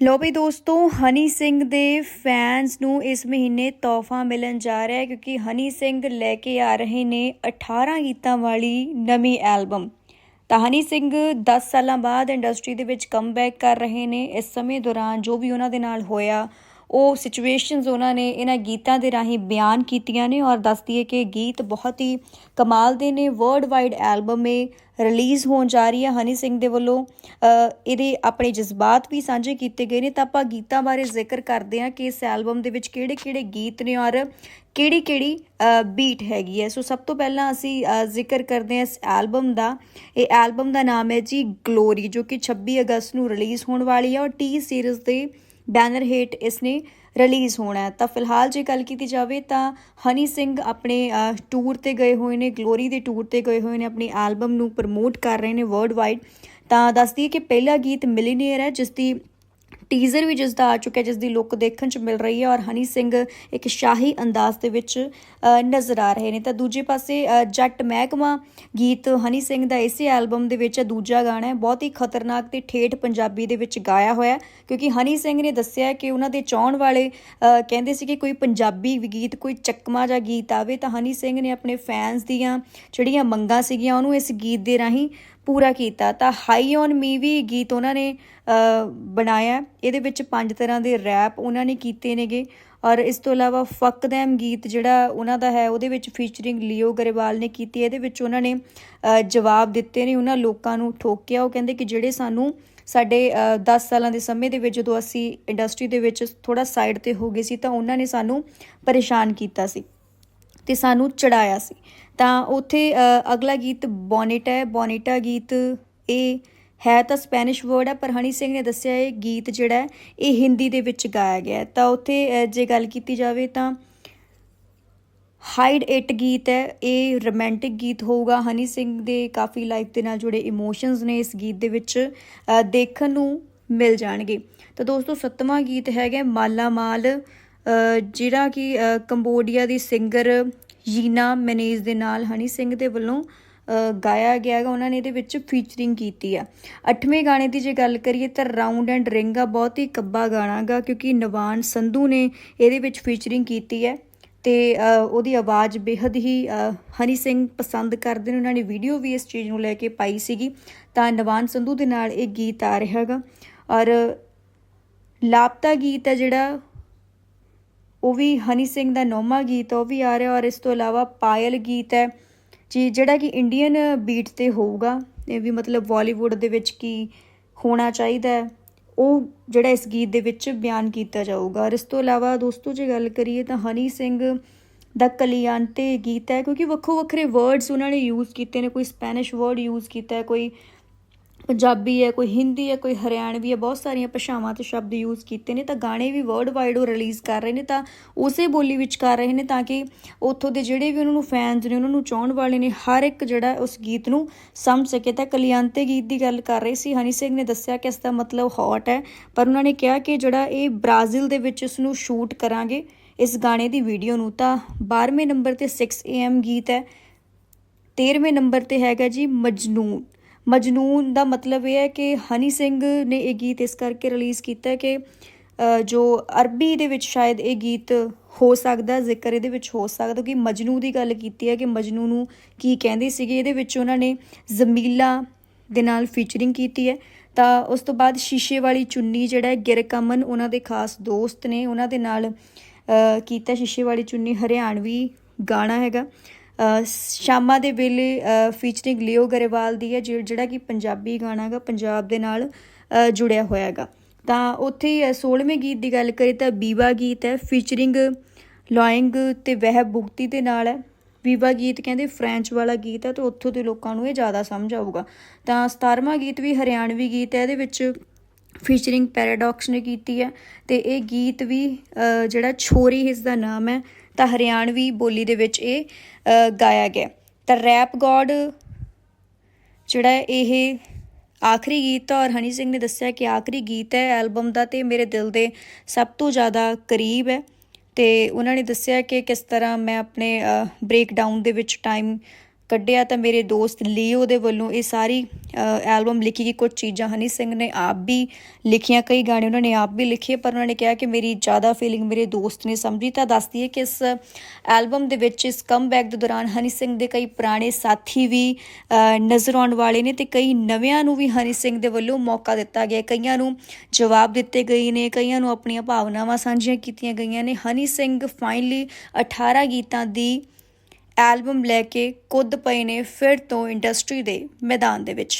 ਲੋ ਵੀ ਦੋਸਤੋ, ਹਨੀ ਸਿੰਘ ਦੇ ਫੈਨਸ ਨੂੰ ਇਸ ਮਹੀਨੇ ਤੋਹਫਾ ਮਿਲਣ ਜਾ ਰਿਹਾ ਹੈ ਕਿਉਂਕਿ ਹਨੀ ਸਿੰਘ ਲੈ ਕੇ ਆ ਰਹੇ ਨੇ 18 ਗੀਤਾਂ ਵਾਲੀ ਨਵੀਂ ਐਲਬਮ ਤਾਂ ਹਨੀ ਸਿੰਘ 10 ਸਾਲਾਂ ਬਾਅਦ ਇੰਡਸਟਰੀ ਦੇ ਵਿੱਚ ਕਮਬੈਕ ਕਰ ਰਹੇ ਨੇ। ਇਸ ਸਮੇਂ ਦੌਰਾਨ ਜੋ ਵੀ ਉਹਨਾਂ ਦੇ ਨਾਲ ਹੋਇਆ ਉਹ ਸਿਚੁਏਸ਼ਨਸ ਉਹਨਾਂ ਨੇ ਇਹਨਾਂ ਗੀਤਾਂ ਦੇ ਰਾਹੀਂ ਬਿਆਨ ਕੀਤੀਆਂ ਨੇ ਔਰ ਦੱਸਦੀ ਹੈ ਕਿ ਗੀਤ ਬਹੁਤ ਹੀ ਕਮਾਲ ਦੇ ਨੇ। ਵਰਲਡ ਵਾਈਡ ਐਲਬਮ ਇਹ ਰਿਲੀਜ਼ ਹੋਣ ਜਾ ਰਹੀ ਹੈ ਹਨੀ ਸਿੰਘ ਦੇ ਵੱਲੋਂ। ਇਹਦੇ ਆਪਣੇ ਜਜ਼ਬਾਤ ਵੀ ਸਾਂਝੇ ਕੀਤੇ ਗਏ ਨੇ ਤਾਂ ਆਪਾਂ ਗੀਤਾਂ ਬਾਰੇ ਜ਼ਿਕਰ ਕਰਦੇ ਹਾਂ ਕਿ ਇਸ ਐਲਬਮ ਦੇ ਵਿੱਚ ਕਿਹੜੇ-ਕਿਹੜੇ ਗੀਤ ਨੇ ਔਰ ਕਿਹੜੀ-ਕਿਹੜੀ ਬੀਟ ਹੈਗੀ ਹੈ। ਸੋ ਸਭ ਤੋਂ ਪਹਿਲਾਂ ਅਸੀਂ ਜ਼ਿਕਰ ਕਰਦੇ ਹਾਂ ਇਸ ਐਲਬਮ ਦਾ। ਇਹ ਐਲਬਮ ਦਾ ਨਾਮ ਹੈ ਜੀ ਗਲੋਰੀ ਜੋ ਕਿ 26 ਅਗਸਤ ਨੂੰ ਰਿਲੀਜ਼ ਹੋਣ ਵਾਲੀ ਹੈ ਔਰ ਟੀ ਸੀਰੀਜ਼ ਦੇ ਬੈਨਰ ਹੇਠ ਇਸ ਨੇ ਰਿਲੀਜ਼ ਹੋਣਾ ਹੈ। ਤਾਂ ਫਿਲਹਾਲ ਜੇ ਗੱਲ ਕੀਤੀ ਜਾਵੇ ਤਾਂ ਹਨੀ ਸਿੰਘ ਆਪਣੇ ਟੂਰ ਤੇ ਗਏ ਹੋਏ ਨੇ ਗਲੋਰੀ ਦੇ ਟੂਰ ਤੇ ਗਏ ਹੋਏ ਨੇ, ਆਪਣੀ ਐਲਬਮ ਨੂੰ ਪ੍ਰਮੋਟ ਕਰ ਰਹੇ ਨੇ ਵਰਲਡ ਵਾਈਡ ਤਾਂ ਦੱਸਦੀ ਹੈ ਕਿ ਪਹਿਲਾ ਗੀਤ ਮਿਲੀਨੀਅਰ ਹੈ ਜਿਸ ਦੀ ਟੀਜ਼ਰ ਵੀ ਜਿਸ ਦਾ ਆ ਚੁੱਕਿਆ ਜਿਸ ਦੀ ਲੁੱਕ ਦੇਖਣ ਚ ਮਿਲ ਰਹੀ ਹੈ ਔਰ ਹਨੀ ਸਿੰਘ ਇੱਕ ਸ਼ਾਹੀ ਅੰਦਾਜ਼ ਦੇ ਵਿੱਚ ਨਜ਼ਰ ਆ ਰਹੇ ਨੇ। ਤਾਂ ਦੂਜੇ ਪਾਸੇ ਅ, ਜੱਟ ਮਹਿਕਮਾ ਗੀਤ ਹਨੀ ਸਿੰਘ ਦਾ ਇਸੇ ਐਲਬਮ ਦੇ ਵਿੱਚ ਦੂਜਾ ਗਾਣਾ ਹੈ। ਬਹੁਤ ਹੀ ਖਤਰਨਾਕ ਤੇ ਠੇਠ ਪੰਜਾਬੀ ਦੇ ਵਿੱਚ ਗਾਇਆ ਹੋਇਆ ਕਿਉਂਕਿ ਹਨੀ ਸਿੰਘ ਨੇ ਦੱਸਿਆ ਕਿ ਉਹਨਾਂ ਦੇ ਚਾਹਣ ਵਾਲੇ ਕਹਿੰਦੇ ਸੀ ਕਿ ਕੋਈ ਪੰਜਾਬੀ ਗੀਤ ਕੋਈ ਚੱਕਮਾ ਜਾਂ ਗੀਤ ਆਵੇ ਤਾਂ ਹਨੀ ਸਿੰਘ ਨੇ ਆਪਣੇ ਫੈਨਸ ਦੀਆਂ ਜਿਹੜੀਆਂ ਮੰਗਾਂ ਸੀਗੀਆਂ ਉਹਨੂੰ ਇਸ ਗੀਤ ਦੇ ਰਾਹੀਂ ਪੂਰਾ ਕੀਤਾ। ਤਾਂ ਹਾਈ ਔਨ ਮੀ ਵੀ ਗੀਤ ਉਹਨਾਂ ਨੇ ਬਣਾਇਆ। ਇਹਦੇ ਵਿੱਚ ਪੰਜ ਤਰ੍ਹਾਂ ਦੇ ਰੈਪ ਉਹਨਾਂ ਨੇ ਕੀਤੇ ਨੇਗੇ। ਔਰ ਇਸ ਤੋਂ ਇਲਾਵਾ ਫੱਕ ਦੈਮ ਗੀਤ ਜਿਹੜਾ ਉਹਨਾਂ ਦਾ ਹੈ, ਉਹਦੇ ਵਿੱਚ ਫੀਚਰਿੰਗ ਲਿਓ ਗਰੇਵਾਲ ਨੇ ਕੀਤੀ ਇਹਦੇ ਵਿੱਚ ਉਹਨਾਂ ਨੇ ਜਵਾਬ ਦਿੱਤੇ ਨੇ। ਉਹਨਾਂ ਲੋਕਾਂ ਨੂੰ ਠੋਕਿਆ। ਉਹ ਕਹਿੰਦੇ ਕਿ ਜਿਹੜੇ ਸਾਨੂੰ ਸਾਡੇ 10 ਸਾਲਾਂ ਦੇ ਸਮੇਂ ਦੇ ਵਿੱਚ ਜਦੋਂ ਅਸੀਂ ਇੰਡਸਟਰੀ ਦੇ ਵਿੱਚ ਥੋੜਾ ਸਾਈਡ ਤੇ ਹੋ ਗਏ ਸੀ, ਤਾਂ ਉਹਨਾਂ ਨੇ ਸਾਨੂੰ ਪਰੇਸ਼ਾਨ ਕੀਤਾ ਸੀ। ਤੇ ਸਾਨੂੰ ਚੜਾਇਆ ਸੀ। ਤਾਂ ਉੱਥੇ ਅਗਲਾ ਗੀਤ ਬੋਨੇਟਾ ਹੈ। ਬੋਨੇਟਾ ਗੀਤ ਇਹ ਹੈ ਤਾਂ ਸਪੈਨਿਸ਼ ਵਰਡ ਹੈ, ਪਰ ਹਨੀ ਸਿੰਘ ਨੇ ਦੱਸਿਆ ਇਹ ਗੀਤ ਜਿਹੜਾ ਇਹ ਹਿੰਦੀ ਦੇ ਵਿੱਚ ਗਾਇਆ ਗਿਆ ਤਾਂ ਉੱਥੇ ਜੇ ਗੱਲ ਕੀਤੀ ਜਾਵੇ ਤਾਂ ਹਾਈਡ ਇਟ ਗੀਤ ਹੈ। ਇਹ ਰੋਮਾਂਟਿਕ ਗੀਤ ਹੋਊਗਾ। ਹਨੀ ਸਿੰਘ ਦੇ ਕਾਫੀ ਲਾਈਫ ਦੇ ਨਾਲ ਜੁੜੇ ਇਮੋਸ਼ਨਸ ਨੇ ਇਸ ਗੀਤ ਦੇ ਵਿੱਚ ਦੇਖਣ ਨੂੰ ਮਿਲ ਜਾਣਗੇ। ਤਾਂ ਦੋਸਤੋ, ਸੱਤਵਾਂ ਗੀਤ ਹੈਗਾ ਮਾਲਾ ਮਾਲ ਜਿਹੜਾ ਕਿ ਕੰਬੋਡੀਆ ਦੀ ਸਿੰਗਰ ਯੀਨਾ ਮੈਨੇਜ ਦੇ ਨਾਲ ਹਨੀ ਸਿੰਘ ਦੇ ਵੱਲੋਂ ਗਾਇਆ ਗਿਆ ਹੈਗਾ। ਉਹਨਾਂ ਨੇ ਇਹਦੇ ਵਿੱਚ ਫੀਚਰਿੰਗ ਕੀਤੀ ਆ। ਅੱਠਵੇਂ ਗਾਣੇ ਦੀ ਜੇ ਗੱਲ ਕਰੀਏ ਤਾਂ ਰਾਉਂਡ ਐਂਡ ਰਿੰਗ ਆ, ਬਹੁਤ ਹੀ ਕੱਬਾ ਗਾਣਾ ਗਾ, ਕਿਉਂਕਿ ਨਵਾਨ ਸੰਧੂ ਨੇ ਇਹਦੇ ਵਿੱਚ ਫੀਚਰਿੰਗ ਕੀਤੀ ਹੈ। ਤੇ ਉਹਦੀ ਆਵਾਜ਼ ਬੇहद ਹੀ ਹਨੀ ਸਿੰਘ ਪਸੰਦ ਕਰਦੇ ਨੇ। ਉਹਨਾਂ ਨੇ ਵੀਡੀਓ ਵੀ ਇਸ ਚੀਜ਼ ਨੂੰ ਲੈ ਕੇ ਪਾਈ ਸੀਗੀ। ਤਾਂ ਨਵਾਨ ਸੰਧੂ ਦੇ ਨਾਲ ਇਹ ਗੀਤ ਆ ਰਿਹਾ ਹੈਗਾ ਔਰ ਲਾਪਤਾ ਗੀਤ ਹੈ ਜਿਹੜਾ ਉਹ ਵੀ ਹਨੀ ਸਿੰਘ ਦਾ ਨੌਵਾਂ ਗੀਤ ਉਹ ਵੀ ਆ ਰਿਹਾ ਔਰ ਇਸ ਤੋਂ ਇਲਾਵਾ ਪਾਇਲ ਗੀਤ ਹੈ, ਜੀ ਜਿਹੜਾ ਕਿ ਇੰਡੀਅਨ ਬੀਟ ਤੇ ਹੋਊਗਾ, ਇਹ ਵੀ ਮਤਲਬ ਬਾਲੀਵੁੱਡ ਦੇ ਵਿੱਚ ਕੀ ਹੋਣਾ ਚਾਹੀਦਾ ਹੈ, ਉਹ ਜਿਹੜਾ ਇਸ ਗੀਤ ਦੇ ਵਿੱਚ ਬਿਆਨ ਕੀਤਾ ਜਾਊਗਾ। ਔਰ ਇਸ ਤੋਂ ਇਲਾਵਾ ਦੋਸਤੋ ਜੇ ਗੱਲ ਕਰੀਏ ਤਾਂ ਹਨੀ ਸਿੰਘ ਦਾ ਕਲਿਆਣਤੇ ਗੀਤ ਹੈ, ਕਿਉਂਕਿ ਵੱਖੋ ਵੱਖਰੇ ਵਰਡਸ ਉਹਨਾਂ ਨੇ ਯੂਜ਼ ਕੀਤੇ ਨੇ, ਕੋਈ ਸਪੈਨਿਸ਼ ਵਰਡ ਯੂਜ਼ ਕੀਤਾ ਹੈ, ਕੋਈ ਪੰਜਾਬੀ ਹੈ, ਕੋਈ ਹਿੰਦੀ ਹੈ, ਕੋਈ ਹਰਿਆਣਵੀ ਹੈ, ਬਹੁਤ ਸਾਰੀਆਂ ਭਾਸ਼ਾਵਾਂ ਤੇ ਸ਼ਬਦ ਯੂਜ਼ ਕੀਤੇ ਨੇ, ਤਾਂ ਗਾਣੇ ਵੀ ਵਰਲਡ ਵਾਈਡ ਉਹ ਰਿਲੀਜ਼ ਕਰ ਰਹੇ ਨੇ, ਤਾਂ ਉਸੇ ਬੋਲੀ ਵਿੱਚ ਕਰ ਰਹੇ ਨੇ, ਤਾਂ ਕਿ ਉੱਥੋਂ ਦੇ ਜਿਹੜੇ ਵੀ ਉਹਨਾਂ ਨੂੰ ਫੈਨਸ ਨੇ, ਉਹਨਾਂ ਨੂੰ ਚਾਹਣ ਵਾਲੇ ਨੇ, ਹਰ ਇੱਕ ਜਿਹੜਾ ਉਸ ਗੀਤ ਨੂੰ ਸਮਝ ਸਕੇ। ਤਾਂ ਕਲਿਆਣਤੇ ਗੀਤ ਦੀ ਗੱਲ ਕਰ ਰਹੇ ਸੀ, ਹਨੀ ਸਿੰਘ ਨੇ ਦੱਸਿਆ ਕਿ ਇਸ ਦਾ ਮਤਲਬ ਹੌਟ ਹੈ, ਪਰ ਉਹਨਾਂ ਨੇ ਕਿਹਾ ਕਿ ਜਿਹੜਾ ਇਹ ਬ੍ਰਾਜ਼ੀਲ ਦੇ ਵਿੱਚ ਇਸ ਨੂੰ ਸ਼ੂਟ ਕਰਾਂਗੇ, ਇਸ ਗਾਣੇ ਦੀ ਵੀਡੀਓ ਨੂੰ। ਤਾਂ 12ਵੇਂ ਨੰਬਰ ਤੇ 6 AM ਗੀਤ ਹੈ 13ਵੇਂ ਨੰਬਰ ਤੇ ਹੈਗਾ ਜੀ ਮਜਨੂਨ। ਮਜਨੂਨ ਦਾ ਮਤਲਬ ਇਹ ਹੈ ਕਿ ਹਨੀ ਸਿੰਘ ਨੇ ਇਹ ਗੀਤ ਇਸ ਕਰਕੇ ਰਿਲੀਜ਼ ਕੀਤਾ ਕਿ ਜੋ ਅਰਬੀ ਦੇ ਵਿੱਚ ਸ਼ਾਇਦ ਇਹ ਗੀਤ ਹੋ ਸਕਦਾ, ਜ਼ਿਕਰ ਇਹਦੇ ਵਿੱਚ ਹੋ ਸਕਦਾ ਕਿ ਮਜਨੂ ਦੀ ਗੱਲ ਕੀਤੀ ਹੈ ਕਿ ਮਜਨੂ ਨੂੰ ਕੀ ਕਹਿੰਦੇ ਸੀਗੇ, ਇਹਦੇ ਵਿੱਚ ਉਹਨਾਂ ਨੇ ਜ਼ਮੀਲਾ ਦੇ ਨਾਲ ਫੀਚਰਿੰਗ ਕੀਤੀ ਹੈ। ਤਾਂ ਉਸ ਤੋਂ ਬਾਅਦ ਸ਼ੀਸ਼ੇ ਵਾਲੀ ਚੁੰਨੀ ਜਿਹੜਾ ਹੈ ਗਿਰਕਮਨ ਉਹਨਾਂ ਦੇ ਖਾਸ ਦੋਸਤ ਨੇ ਉਹਨਾਂ ਦੇ ਨਾਲ ਕੀਤਾ ਸ਼ੀਸ਼ੇ ਵਾਲੀ ਚੁੰਨੀ। ਹਰਿਆਣਵੀ ਗਾਣਾ ਹੈਗਾ। ਸ਼ਾਮਾਂ ਦੇ ਵੇਲੇ ਫੀਚਰਿੰਗ ਲਿਓ ਗਰੇਵਾਲ ਦੀ ਹੈ, ਜਿਹ- ਜਿਹੜਾ ਕਿ ਪੰਜਾਬੀ ਗਾਣਾ ਹੈਗਾ ਪੰਜਾਬ ਦੇ ਨਾਲ ਜੁੜਿਆ ਹੋਇਆ ਹੈਗਾ। ਤਾਂ ਉੱਥੇ ਹੀ 16ਵੇਂ ਗੀਤ ਦੀ ਗੱਲ ਕਰੀ ਤਾਂ ਬੀਵਾ ਗੀਤ ਹੈ ਫੀਚਰਿੰਗ ਲੋਇੰਗ ਤੇ ਵਹਿ ਭੁਗਤੀ ਦੇ ਨਾਲ ਹੈ। ਬੀਵਾ ਗੀਤ ਕਹਿੰਦੇ ਫ੍ਰੈਂਚ ਵਾਲਾ ਗੀਤ ਹੈ, ਤੇ ਉੱਥੋਂ ਦੇ ਲੋਕਾਂ ਨੂੰ ਇਹ ਜ਼ਿਆਦਾ ਸਮਝ ਆਊਗਾ। ਤਾਂ 17ਵਾਂ ਗੀਤ ਵੀ ਹਰਿਆਣਵੀ ਗੀਤ ਹੈ, ਇਹਦੇ ਵਿੱਚ ਫੀਚਰਿੰਗ ਪੈਰਾਡੌਕਸ ਨੇ ਕੀਤੀ ਹੈ, ਤੇ ਇਹ ਗੀਤ ਵੀ ਜਿਹੜਾ ਛੋਰੀ ਇਸ ਦਾ ਨਾਮ ਹੈ ਤਾਂ ਹਰਿਆਣਵੀ ਬੋਲੀ ਦੇ ਵਿੱਚ ਇਹ ਗਾਇਆ ਗਿਆ। ਤਾਂ ਰੈਪ ਗੋਡ, ਜਿਹੜਾ ਇਹ ਆਖਰੀ ਗੀਤ ਆ ਔਰ ਹਨੀ ਸਿੰਘ ਨੇ ਦੱਸਿਆ ਕਿ ਆਖਰੀ ਗੀਤ ਹੈ ਐਲਬਮ ਦਾ ਤੇ ਮੇਰੇ ਦਿਲ ਦੇ ਸਭ ਤੋਂ ਜ਼ਿਆਦਾ ਕਰੀਬ ਹੈ। ਤੇ ਉਹਨਾਂ ਨੇ ਦੱਸਿਆ ਕਿ ਕਿਸ ਤਰ੍ਹਾਂ ਮੈਂ ਆਪਣੇ ਬ੍ਰੇਕਡਾਊਨ ਦੇ ਵਿੱਚ ਟਾਈਮ ਕੱਢਿਆ ਤਾਂ ਮੇਰੇ ਦੋਸਤ ਲੀਓ ਦੇ ਵੱਲੋਂ ਇਹ ਸਾਰੀ ਐਲਬਮ ਲਿਖੀ ਕਿ ਕੁਝ ਚੀਜ਼ਾਂ ਹਨੀ ਸਿੰਘ ਨੇ ਆਪ ਵੀ ਲਿਖੀਆਂ, ਕਈ ਗਾਣੇ ਉਹਨਾਂ ਨੇ ਆਪ ਵੀ ਲਿਖੇ, ਪਰ ਉਹਨਾਂ ਨੇ ਕਿਹਾ ਕਿ ਮੇਰੀ ਜ਼ਿਆਦਾ ਫੀਲਿੰਗ ਮੇਰੇ ਦੋਸਤ ਨੇ ਸਮਝੀ। ਤਾਂ ਦੱਸਦੀ ਹੈ ਕਿ ਇਸ ਐਲਬਮ ਦੇ ਵਿੱਚ ਇਸ ਕਮਬੈਕ ਦੇ ਦੌਰਾਨ ਹਨੀ ਸਿੰਘ ਦੇ ਕਈ ਪੁਰਾਣੇ ਸਾਥੀ ਵੀ ਨਜ਼ਰ ਆਉਣ ਵਾਲੇ ਨੇ ਤੇ ਕਈ ਨਵਿਆਂ ਨੂੰ ਵੀ ਹਨੀ ਸਿੰਘ ਦੇ ਵੱਲੋਂ ਮੌਕਾ ਦਿੱਤਾ ਗਿਆ। ਕਈਆਂ ਨੂੰ ਜਵਾਬ ਦਿੱਤੇ ਗਏ ਨੇ, ਕਈਆਂ ਨੂੰ ਆਪਣੀਆਂ ਭਾਵਨਾਵਾਂ ਸਾਂਝੀਆਂ ਕੀਤੀਆਂ ਗਈਆਂ ਨੇ। ਹਨੀ ਸਿੰਘ ਫਾਈਨਲੀ 18 ਗੀਤਾਂ ਦੀ ਐਲਬਮ ਲੈ ਕੇ ਕੁੱਦ ਪਏ ਨੇ, ਫਿਰ ਤੋਂ ਇੰਡਸਟਰੀ ਦੇ ਮੈਦਾਨ ਦੇ ਵਿੱਚ।